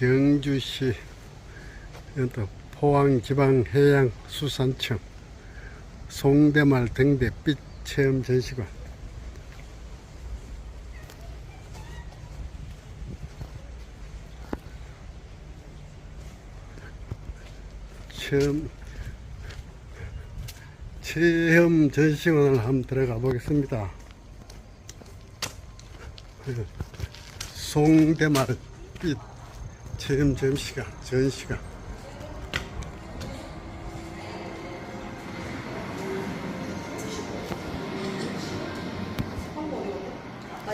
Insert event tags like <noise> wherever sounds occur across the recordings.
경주시 또 포항지방해양수산청 송대말 등대 빛 체험 전시관 체험 체험 전시관을 한번 들어가 보겠습니다. 송대말 빛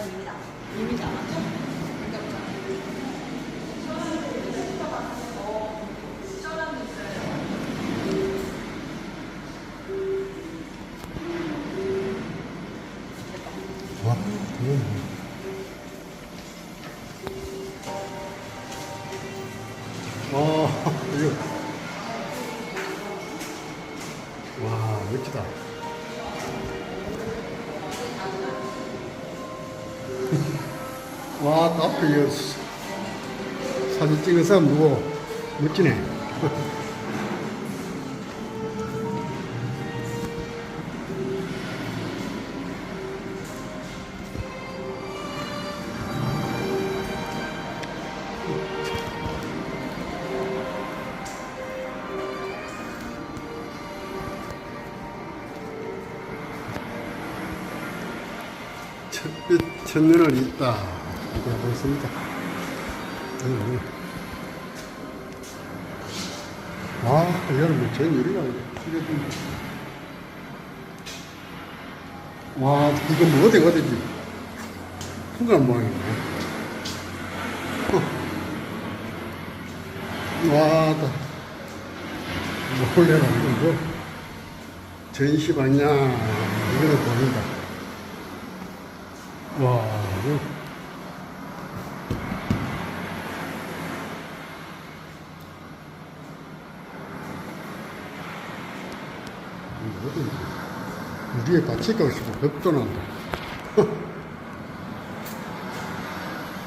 이미 나 이미 나왔죠? 와, 그건 <laughs> 와, <laughs> 이거. 와, 멋지다. 와, 앞에 사- 사진 찍은 사람 누구? 멋지네. <laughs> 첫빛 첫눈을 있다. 이렇게 하고 있습니다. 음. 아, 이거는 뭐 좀. 와, 이거 뭐 어디 어디지? 풍간 모양이네. 어. 와, 다. 몰래라, 이거 뭐. 전시관이야. 이거는 보인다. 와, 이거. 우리에 다칠까 싶어. 겁도 난다.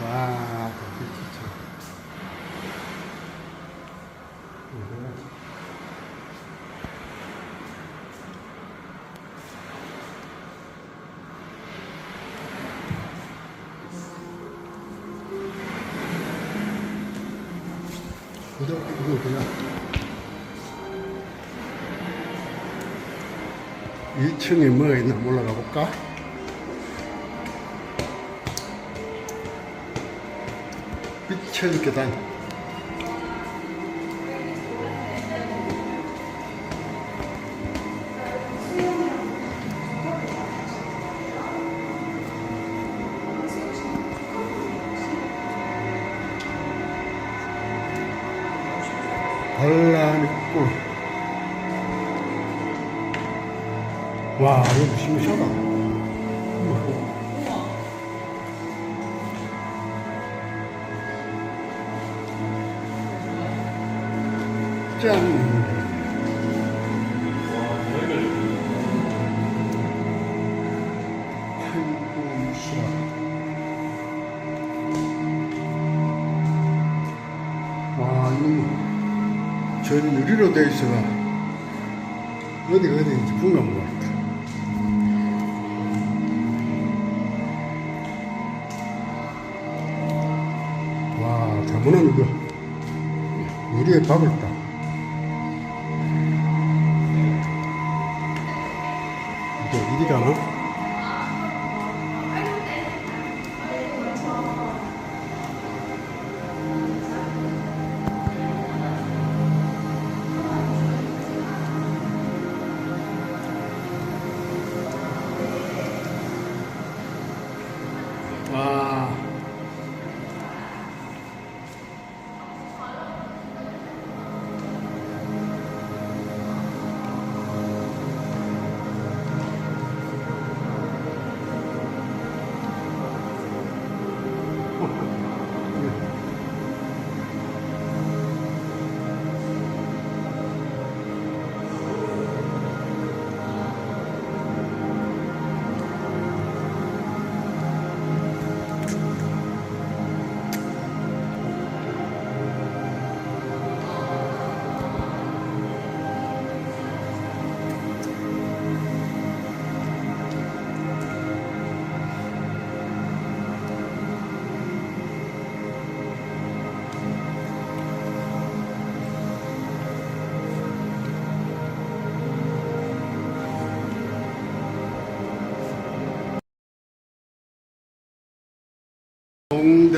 와, 진짜. 이거, 이거 그냥. 2층에 뭐가 있나 올라가 볼까? 빛의 계단. 발라미꿀. 와, 이거 심심하다. 짠. 전 유리로 되어 있어가 어디가 어디인지 분간 것 같아. 와, 저번은 이거 유리에 밥을 따. 이게 이리 가나?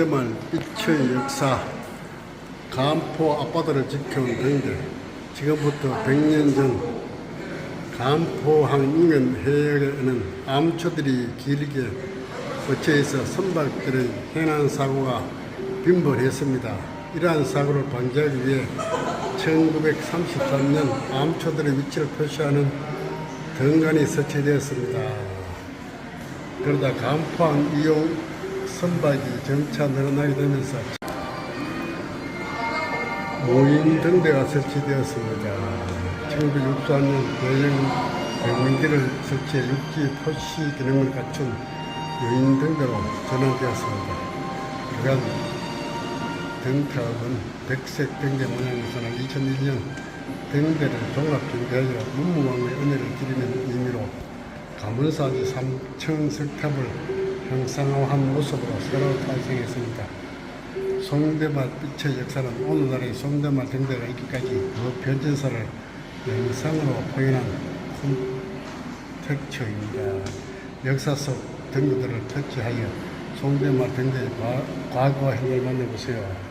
송대말 빛의 역사, 간포 앞바다를 지켜온 등들, 지금부터 100년 전 간포항 인근 해역에는 암초들이 길게 뻗쳐 있어 선박들의 해난 사고가 빈번했습니다. 이러한 사고를 방지하기 위해 1933년 암초들의 위치를 표시하는 등간이 설치되었습니다. 그러다 간포항 이용 선박이 점차 늘어나게 되면서 모인 등대가 설치되었습니다. 1964년 대형 백문기를 설치해 육지 표시 기능을 갖춘 유인 등대로 전환되었습니다. 그간 등탑은 백색 등대 모양에서는 2001년 등대를 종합경계하여 문무왕의 은혜를 기리는 의미로 가문사지 3층 석탑을 형상화한 모습으로 새로 탄생했습니다. 송대말 빛의 역사는 오늘날의 송대말 등대가 있기까지 그 변진사를 영상으로 표현한 콘텍스트입니다. 역사 속 등대들을 터치하여 송대말 등대의 과- 과거와 현재를 만나보세요.